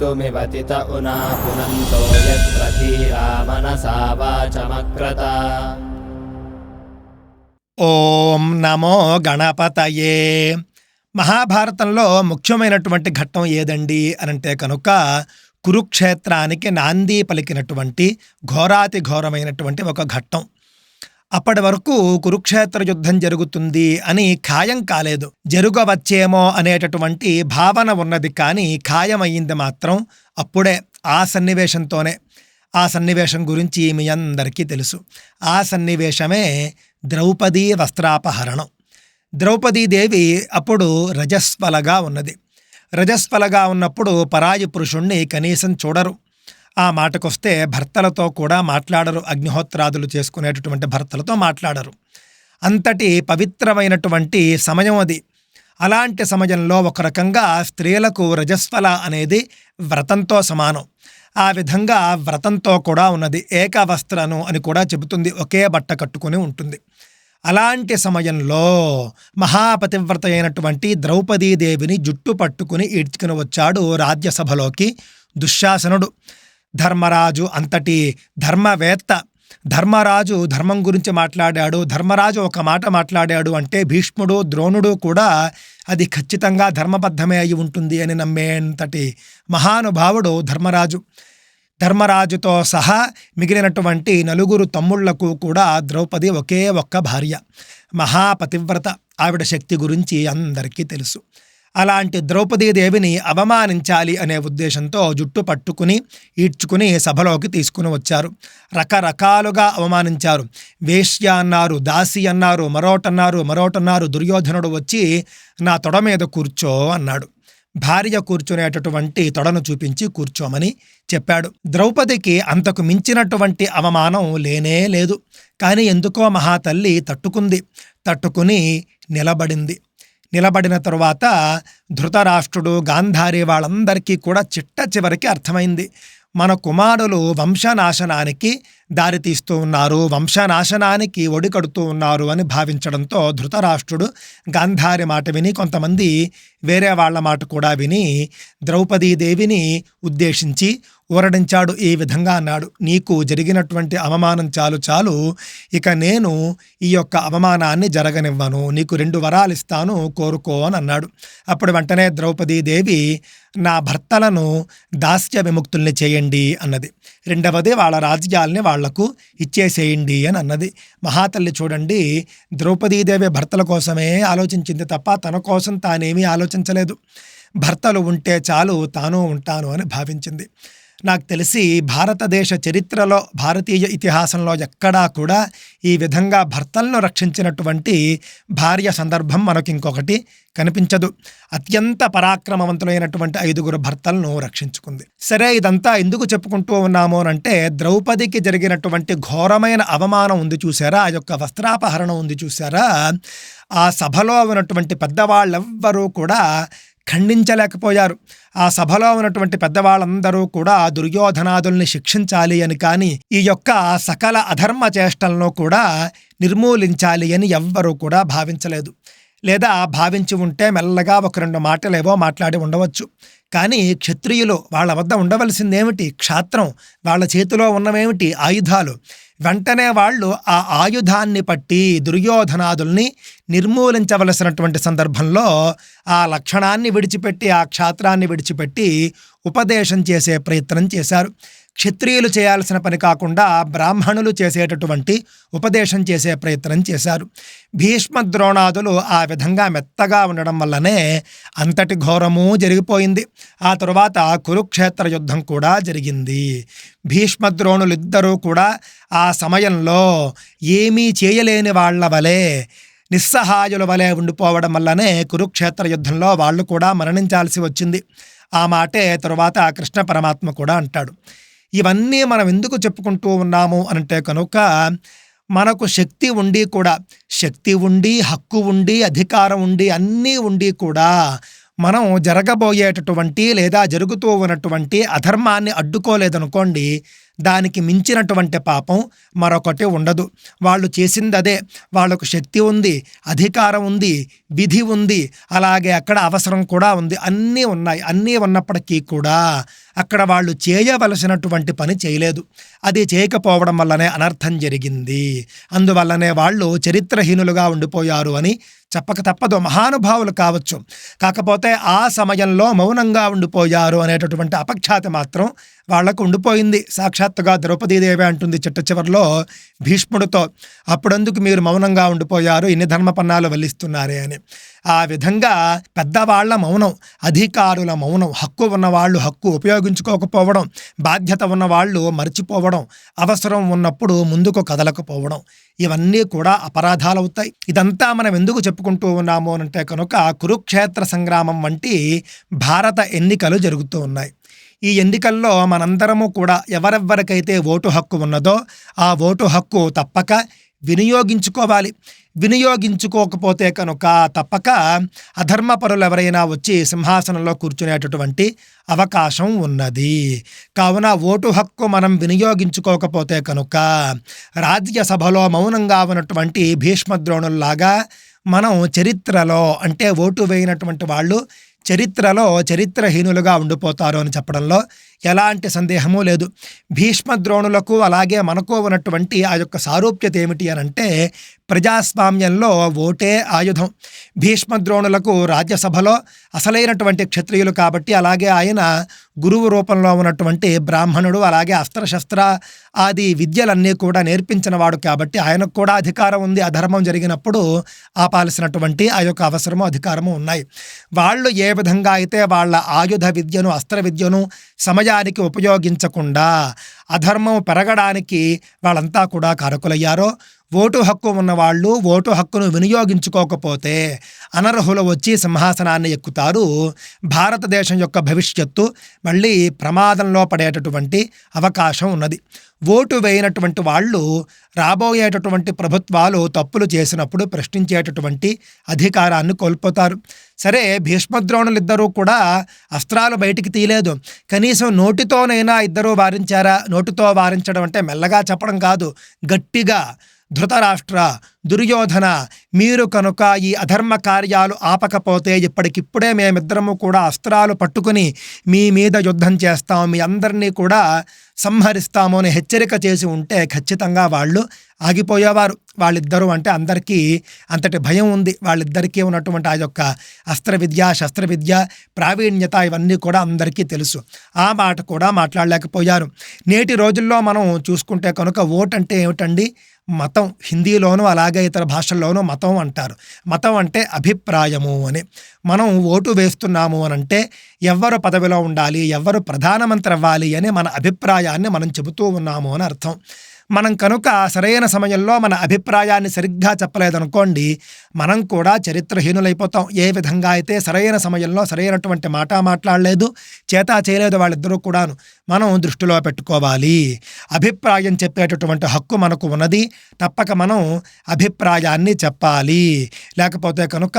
मृत्युमिवतित उना पुनन्तो यत्र धीरा मनसा वाचमक्रत ఓం నమో గణపతయే మహాభారతంలో ముఖ్యమైనటువంటి ఘట్టం ఏదండి అనంటే కనుక కురుక్షేత్రానికి నాంది పలికినటువంటి ఘోరాతి ఘోరమైనటువంటి ఒక ఘట్టం అప్పటి వరకు కురుక్షేత్ర యుద్ధం జరుగుతుంది అని ఖాయం కాలేదు. జరుగవచ్చేమో అనేటటువంటి భావన ఉన్నది కానీ ఖాయమయ్యింది మాత్రం అప్పుడే ఆ సన్నివేశంతోనే. ఆ సన్నివేశం గురించి మీ అందరికీ తెలుసు. ఆ సన్నివేశమే ద్రౌపదీ వస్త్రాపహరణం. ద్రౌపదీదేవి అప్పుడు రజస్వలగా ఉన్నది. రజస్వలగా ఉన్నప్పుడు పరాయి పురుషుణ్ణి కనీసం చూడరు. ఆ మాటకొస్తే భర్తలతో కూడా మాట్లాడరు అగ్నిహోత్రాదులు చేసుకునేటటువంటి భర్తలతో మాట్లాడరు. అంతటి పవిత్రమైనటువంటి సమయం అది. అలాంటి సమయంలో ఒక రకంగా స్త్రీలకు రజస్వల అనేది వ్రతంతో సమానం. ఆ విధంగా వ్రతంతో కూడా ఉన్నది. ఏకవస్త్రను అని కూడా చెబుతుంది. ఒకే బట్ట కట్టుకుని ఉంటుంది. అలాంటి సమయంలో మహాపతివ్రత అయినటువంటి ద్రౌపదీదేవిని జుట్టు పట్టుకుని ఈడ్చుకుని వచ్చాడు రాజ్యసభలోకి దుశ్శాసనుడు. ధర్మరాజు అంతటి ధర్మవేత్త. ధర్మరాజు ధర్మం గురించి మాట్లాడాడు ధర్మరాజు ఒక మాట మాట్లాడాడు అంటే భీష్ముడు ద్రోణుడు కూడా అది ఖచ్చితంగా ధర్మబద్ధమే అయి ఉంటుంది అని నమ్మేంతటి మహానుభావుడు ధర్మరాజు. ధర్మరాజుతో సహా మిగిలినటువంటి నలుగురు తమ్ముళ్ళకు కూడా ద్రౌపది ఒకే ఒక్క భార్య. మహాపతివ్రత. ఆవిడ శక్తి గురించి అందరికీ తెలుసు. అలాంటి ద్రౌపదీదేవిని అవమానించాలి అనే ఉద్దేశంతో జుట్టు పట్టుకుని ఈడ్చుకుని సభలోకి తీసుకుని వచ్చారు. రకరకాలుగా అవమానించారు. వేశ్య అన్నారు దాసి అన్నారు మరోటన్నారు మరోటన్నారు దుర్యోధనుడు వచ్చి నా తొడ మీద కూర్చో అన్నాడు. భార్య కూర్చునేటటువంటి తొడను చూపించి కూర్చోమని చెప్పాడు. ద్రౌపదికి అంతకు మించినటువంటి అవమానం లేనే లేదు. కానీ ఎందుకో మహాతల్లి తట్టుకుంది. తట్టుకుని నిలబడింది. నిలబడిన తరువాత ధృతరాష్ట్రుడు గాంధారి వాళ్ళందరికీ కూడా చిట్ట చివరికి అర్థమైంది. మన కుమారులు వంశనాశనానికి దారితీస్తూ ఉన్నారు. వంశనాశనానికి ఒడికడుతూ ఉన్నారు అని భావించడంతో ధృతరాష్ట్రుడు గాంధారి మాట విని కొంతమంది వేరే వాళ్ళ మాట కూడా విని ద్రౌపదీదేవిని ఉద్దేశించి ఊరడించాడు ఈ విధంగా అన్నాడు. నీకు జరిగినటువంటి అవమానం చాలు చాలు. ఇక నేను ఈ యొక్క అవమానాన్ని జరగనివ్వను. నీకు రెండు వరాలు ఇస్తాను. కోరుకో అని అన్నాడు. అప్పుడు వెంటనే ద్రౌపదీదేవి నా భర్తలను దాస్య విముక్తుల్ని చేయండి అన్నది. రెండవది వాళ్ళ రాజ్యాల్ని వాళ్ళకు ఇచ్చేసేయండి అని అన్నది. మహాతల్లి చూడండి ద్రౌపదీదేవి భర్తల కోసమే ఆలోచించింది తప్ప తన కోసం తానేమీ ఆలోచించలేదు. భర్తలు ఉంటే చాలు తాను ఉంటాను అని భావించింది. నాకు తెలిసి భారతదేశ చరిత్రలో భారతీయ ఇతిహాసంలో ఎక్కడా కూడా ఈ విధంగా భర్తలను రక్షించినటువంటి భార్య సందర్భం మనకి ఇంకొకటి కనిపించదు. అత్యంత పరాక్రమవంతులైనటువంటి ఐదుగురు భర్తలను రక్షించుకుంది. సరే ఇదంతా ఎందుకు చెప్పుకుంటూ ఉన్నాము అంటే ద్రౌపదికి జరిగినటువంటి ఘోరమైన అవమానం ఉంది చూసారా ఆ యొక్క వస్త్రాపహరణం ఉంది చూసారా ఆ సభలో ఉన్నటువంటి పెద్దవాళ్ళెవ్వరూ కూడా ఖండించలేకపోయారు. ఆ సభలో ఉన్నటువంటి పెద్దవాళ్ళందరూ కూడా దుర్యోధనాదుల్ని శిక్షించాలి అని కానీ ఈ యొక్క సకల అధర్మ చేష్టలను కూడా నిర్మూలించాలి అని ఎవ్వరూ కూడా భావించలేదు. లేదా భావించి ఉంటే మెల్లగా ఒక రెండు మాటలేవో మాట్లాడి ఉండవచ్చు. కానీ క్షత్రియులు వాళ్ళ వద్ద ఉండవలసిందేమిటి? క్షాత్రం వాళ్ళ చేతిలో ఉన్నవేమిటి? ఆయుధాలు. వెంటనే వాళ్ళు ఆ ఆయుధాన్ని పట్టి దుర్యోధనాదుల్ని నిర్మూలించవలసినటువంటి సందర్భంలో ఆ లక్షణాన్ని విడిచిపెట్టి ఆ క్షాత్రాన్ని విడిచిపెట్టి ఉపదేశం చేసే ప్రయత్నం చేశారు. క్షత్రియులు చేయాల్సిన పని కాకుండా బ్రాహ్మణులు చేసేటటువంటి ఉపదేశం చేసే ప్రయత్నం చేశారు. భీష్మ ద్రోణాదులు ఆ విధంగా మెత్తగా ఉండడం వల్లనే అంతటి ఘోరము జరిగిపోయింది. ఆ తరువాత కురుక్షేత్ర యుద్ధం కూడా జరిగింది. భీష్మద్రోణులిద్దరూ కూడా ఆ సమయంలో ఏమీ చేయలేని వాళ్ళ వలె నిస్సహాయుల వలె ఉండిపోవడం వల్లనే కురుక్షేత్ర యుద్ధంలో వాళ్ళు కూడా మరణించాల్సి వచ్చింది. ఆ మాటే తరువాత కృష్ణ పరమాత్మ కూడా అంటాడు. ఇవన్నీ మనం ఎందుకు చెప్పుకుంటూ ఉన్నాము అంటే కనుక మనకు శక్తి ఉండి కూడా శక్తి ఉండి హక్కు ఉండి అధికారం ఉండి అన్నీ ఉండి కూడా మనం జరగబోయేటటువంటి లేదా జరుగుతూ ఉన్నటువంటి అధర్మాన్ని అడ్డుకోలేదనుకోండి దానికి మించినటువంటి పాపం మరొకటి ఉండదు. వాళ్ళు చేసింది అదే వాళ్ళకు శక్తి ఉంది అధికారం ఉంది విధి ఉంది అలాగే అక్కడ అవసరం కూడా ఉంది అన్నీ ఉన్నాయి అన్నీ ఉన్నప్పటికీ కూడా అక్కడ వాళ్ళు చేయవలసినటువంటి పని చేయలేదు. అది చేయకపోవడం వల్లనే అనర్థం జరిగింది. అందువల్లనే వాళ్ళు చరిత్రహీనులుగా ఉండిపోయారు అని చెప్పక తప్పదు. మహానుభావులు కావచ్చు. కాకపోతే ఆ సమయంలో మౌనంగా ఉండిపోయారు అనేటటువంటి అపఖ్యాతి మాత్రం వాళ్ళకు ఉండిపోయింది. సాక్షాత్తుగా ద్రౌపదీదేవి అంటుంది చిట్ట చివరిలో భీష్ముడితో అప్పుడందుకు మీరు మౌనంగా ఉండిపోయారు? ఇన్ని ధర్మపన్నాలు వల్లిస్తున్నారే అని. ఆ విధంగా పెద్దవాళ్ళ మౌనం అధికారుల మౌనం హక్కు ఉన్నవాళ్ళు హక్కు ఉపయోగించుకోకపోవడం బాధ్యత ఉన్నవాళ్ళు మర్చిపోవడం అవసరం ఉన్నప్పుడు ముందుకు కదలకపోవడం ఇవన్నీ కూడా అపరాధాలు అవుతాయి ఇదంతా మనం ఎందుకు చెప్పుకుంటూ ఉన్నాము అంటే కనుక కురుక్షేత్ర సంగ్రామం వంటి భారత ఎన్నికలు జరుగుతూ ఉన్నాయి. ఈ ఎన్నికల్లో మనందరము కూడా ఎవరెవ్వరికైతే ఓటు హక్కు ఉన్నదో ఆ ఓటు హక్కు తప్పక వినియోగించుకోవాలి. వినియోగించుకోకపోతే కనుక తప్పక అధర్మపరులు ఎవరైనా వచ్చి సింహాసనంలో కూర్చునేటటువంటి అవకాశం ఉన్నది. కావున ఓటు హక్కు మనం వినియోగించుకోకపోతే కనుక రాజ్యసభలో మౌనంగా ఉన్నటువంటి భీష్మద్రోణుల్లాగా మనం చరిత్రలో అంటే ఓటు వేయినటువంటి వాళ్ళు చరిత్రలో చరిత్రహీనులుగా ఉండిపోతారు అని చెప్పడంలో ఎలాంటి సందేహము లేదు. భీష్మద్రోణులకు అలాగే మనకు ఉన్నటువంటి ఆ యొక్క సారూప్యత ఏమిటి అని అంటే ప్రజాస్వామ్యంలో ఓటే ఆయుధం. భీష్మద్రోణులకు రాజ్యసభలో అసలైనటువంటి క్షత్రియులు కాబట్టి అలాగే ఆయన గురువు రూపంలో ఉన్నటువంటి బ్రాహ్మణుడు అలాగే అస్త్రశస్త్ర ఆది విద్యలన్నీ కూడా నేర్పించినవాడు కాబట్టి ఆయనకు కూడా అధికారం ఉంది. అధర్మం జరిగినప్పుడు ఆపాల్సినటువంటి ఆ యొక్క అవసరము అధికారము ఉన్నాయి. వాళ్ళు ఏ విధంగా అయితే వాళ్ళ ఆయుధ విద్యను అస్త్ర విద్యను సమయానికి ఉపయోగించకుండా అధర్మం పెరగడానికి వాళ్ళంతా కూడా కారకులయ్యారో ఓటు హక్కు ఉన్నవాళ్ళు ఓటు హక్కును వినియోగించుకోకపోతే అనర్హులు వచ్చి సింహాసనాన్ని ఎక్కుతారు. భారతదేశం యొక్క భవిష్యత్తు మళ్ళీ ప్రమాదంలో పడేటటువంటి అవకాశం ఉన్నది. ఓటు వేయనటువంటి వాళ్ళు రాబోయేటటువంటి ప్రభుత్వాలు తప్పులు చేసినప్పుడు ప్రశ్నించేటటువంటి అధికారాన్ని కోల్పోతారు. సరే భీష్మద్రోణులిద్దరూ కూడా అస్త్రాలు బయటికి తీయలేదు. కనీసం నోటితోనైనా ఇద్దరూ వారించారా? నోటితో వారించడం అంటే మెల్లగా చెప్పడం కాదు. గట్టిగా ధృతరాష్ట్ర దుర్యోధన మీరు కనుక ఈ అధర్మ కార్యాలు ఆపకపోతే ఇప్పటికిప్పుడే మేమిద్దరము కూడా అస్త్రాలు పట్టుకుని మీ మీద యుద్ధం చేస్తాం మీ అందరినీ కూడా సంహరిస్తాము అని హెచ్చరిక చేసి ఉంటే ఖచ్చితంగా వాళ్ళు ఆగిపోయేవారు. వాళ్ళిద్దరూ అంటే అందరికీ అంతటి భయం ఉంది. వాళ్ళిద్దరికీ ఉన్నటువంటి ఆ యొక్క అస్త్ర విద్య శస్త్ర విద్య ప్రావీణ్యత ఇవన్నీ కూడా అందరికీ తెలుసు. ఆ మాట కూడా మాట్లాడలేకపోయారు. నేటి రోజుల్లో మనం చూసుకుంటే కనుక ఓట్ అంటే ఏమిటండి? మతం హిందీలోనూ అలాగే ఇతర భాషల్లోనూ మతం అంటారు. మతం అంటే అభిప్రాయము అని. మనం ఓటు వేస్తున్నాము అని అంటే ఎవరు పదవిలో ఉండాలి ఎవరు ప్రధానమంత్రి అవ్వాలి అని మన అభిప్రాయాన్ని మనం చెబుతూ ఉన్నాము అని అర్థం. మనం కనుక సరైన సమయంలో మన అభిప్రాయాన్ని సరిగ్గా చెప్పలేదనుకోండి మనం కూడా చరిత్రహీనులైపోతాం. ఏ విధంగా అయితే సరైన సమయంలో సరైనటువంటి మాట మాట్లాడలేదు చేత చేయలేదు వాళ్ళిద్దరూ కూడాను. మనం దృష్టిలో పెట్టుకోవాలి. అభిప్రాయం చెప్పేటటువంటి హక్కు మనకు ఉన్నది. తప్పక మనం అభిప్రాయాన్ని చెప్పాలి. లేకపోతే కనుక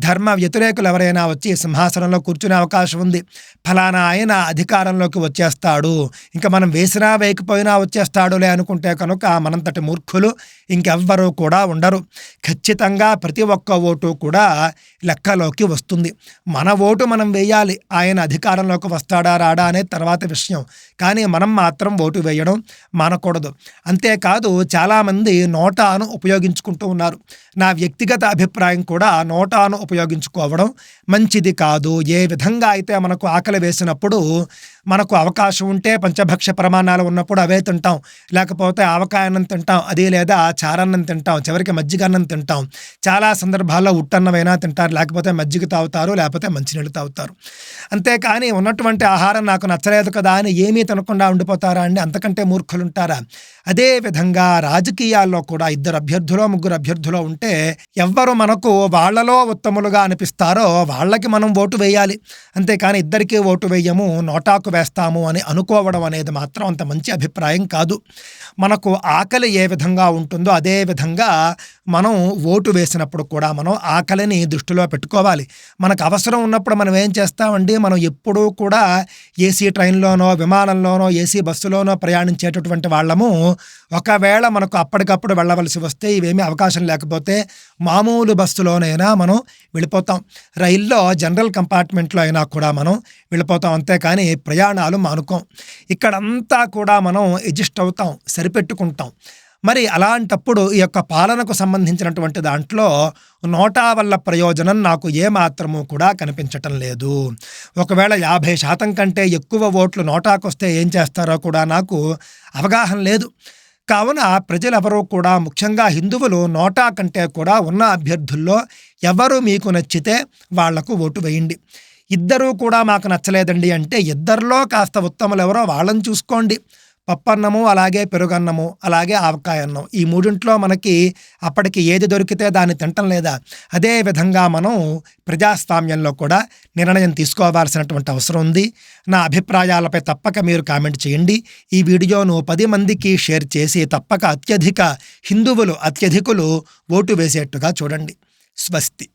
ధర్మ వ్యతిరేకులు ఎవరైనా వచ్చి సింహాసనంలో కూర్చునే అవకాశం ఉంది. ఫలానా ఆయన అధికారంలోకి వచ్చేస్తాడు. ఇంకా మనం వేసినా వేయకపోయినా వచ్చేస్తాడులే అనుకుంటే కనుక మనంతటి మూర్ఖులు ఇంకెవ్వరూ కూడా ఉండరు. ఖచ్చితంగా ప్రతి ఒక్క ఓటు కూడా లెక్కలోకి వస్తుంది. మన ఓటు మనం వేయాలి. ఆయన అధికారంలోకి వస్తాడా రాడా అనే తర్వాత విషయం కానీ మనం మాత్రం ఓటు వేయడం మానకూడదు. అంతేకాదు చాలామంది నోటాను ఉపయోగించుకుంటూ ఉన్నారు. నా వ్యక్తిగత అభిప్రాయం కూడా నోటాను ఉపయోగించుకోవడం మంచిది కాదు. ఏ విధంగా అయితే మనకు ఆకలి వేసినప్పుడు మనకు అవకాశం ఉంటే పంచభక్ష ప్రమాణాలు ఉన్నప్పుడు అవే తింటాం. లేకపోతే ఆవకాయన్నం తింటాం అదే లేదా చారన్నం తింటాం చివరికి మజ్జిగన్నం తింటాం. చాలా సందర్భాల్లో ఉట్టన్నమైనా తింటారు లేకపోతే మజ్జిగ తాగుతారు లేకపోతే మంచినీళ్ళు తాగుతారు. అంతేకాని ఉన్నటువంటి ఆహారం నాకు నచ్చలేదు కదా అని ఏమీ తినకుండా ఉండిపోతారా అండి? అంతకంటే మూర్ఖులు ఉంటారా అదే విధంగా రాజకీయాల్లో కూడా ఇద్దరు అభ్యర్థులో ముగ్గురు అభ్యర్థులో ఉంటే ఎవ్వరు మనకు వాళ్ళలో ఉత్తములుగా అనిపిస్తారో వాళ్ళకి మనం ఓటు వేయాలి. అంతేకాని ఇద్దరికీ ఓటు వేయము నోటాకు వేస్తాము అని అనుకోవడం అనేది మాత్రం అంత మంచి అభిప్రాయం కాదు. మనకు ఆకలి ఏ విధంగా ఉంటుందో అదే విధంగా మనం ఓటు వేసినప్పుడు కూడా మనం ఆకలిని దృష్టిలో పెట్టుకోవాలి. మనకు అవసరం ఉన్నప్పుడు మనం ఏం చేస్తామండి? మనం ఎప్పుడూ కూడా ఏసీ ట్రైన్లోనో విమానంలోనో ఏసీ బస్సులోనో ప్రయాణించేటటువంటి వాళ్ళము. ఒకవేళ మనకు అప్పటికప్పుడు వెళ్ళవలసి వస్తే ఇవేమీ అవకాశం లేకపోతే మామూలు బస్సులోనైనా మనం వెళ్ళిపోతాం. రైల్లో జనరల్ కంపార్ట్మెంట్లో అయినా కూడా మనం వెళ్ళిపోతాం. అంతేకాని ప్రయాణ ప్రయాణాలు మానుకోం. ఇక్కడంతా కూడా మనం అడ్జస్ట్ అవుతాం సరిపెట్టుకుంటాం. మరి అలాంటప్పుడు ఈ యొక్క పాలనకు సంబంధించినటువంటి దాంట్లో నోటా వల్ల ప్రయోజనం నాకు ఏమాత్రము కూడా కనిపించటం లేదు. ఒకవేళ యాభై శాతం కంటే ఎక్కువ ఓట్లు నోటాకొస్తే ఏం చేస్తారో కూడా నాకు అవగాహన లేదు. కావున ప్రజలెవరూ కూడా ముఖ్యంగా హిందువులు నోటా కంటే కూడా ఉన్న అభ్యర్థుల్లో ఎవరు మీకు నచ్చితే వాళ్ళకు ఓటు వేయండి. ఇద్దరూ కూడా మాకు నచ్చలేదండి అంటే ఇద్దరిలో కాస్త ఉత్తములు ఎవరో వాళ్ళని చూసుకోండి. పప్పన్నము అలాగే పెరుగన్నము అలాగే ఆవకాయ అన్నం ఈ మూడింట్లో మనకి అప్పటికి ఏది దొరికితే దాన్ని తింటం లేదా అదే విధంగా మనం ప్రజాస్వామ్యంలో కూడా నిర్ణయం తీసుకోవాల్సినటువంటి అవసరం ఉంది. నా అభిప్రాయాలపై తప్పక మీరు కామెంట్ చేయండి. ఈ వీడియోను పది మందికి షేర్ చేసి తప్పక అత్యధిక హిందువులు అత్యధికులు ఓటు వేసేట్టుగా చూడండి. స్వస్తి.